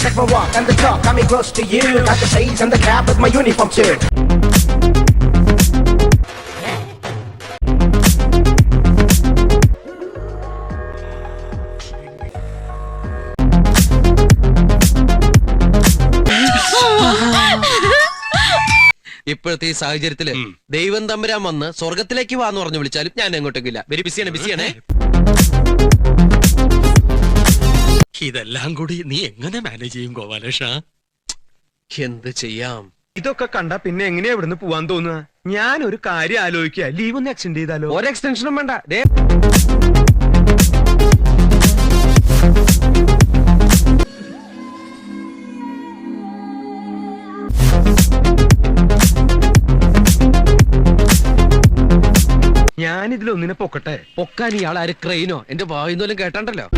Check my walk and the talk, got me close to you. Got the shades and the cap with my uniform too. ഇപ്പോഴത്തെ ഈ സാഹചര്യത്തിൽ ദൈവം തമ്പുരാൻ വന്ന് സ്വർഗത്തിലേക്ക് വാന്ന് പറഞ്ഞു വിളിച്ചാലും ഞാൻ എങ്ങോട്ടേക്കില്ല വെരി ബിസിയാണ് ബിസിയാണേ ഇതെല്ലാം കൂടി നീ എങ്ങനെ മാനേജ് ചെയ്യും ഗോപാലേഷ എന്ത് ചെയ്യാം? ഇതൊക്കെ കണ്ട പിന്നെ എങ്ങനെയാ ഇവിടുന്ന് പോവാൻ തോന്നുക? ഞാൻ ഒരു കാര്യം ആലോചിക്കുക. ലീവ് ഒന്ന് എക്സ്റ്റെൻഡ് ചെയ്താലോ? ഒരു എക്സ്റ്റൻഷനും വേണ്ട. ദേ. ഞാൻ ഇതിലൊന്നിനെ പൊക്കട്ടെ. പൊക്കാൻ ഇയാൾ ആര് ക്രെയിനോ എന്റെ വായുന്നോലും കേട്ടാണ്ടല്ലോ.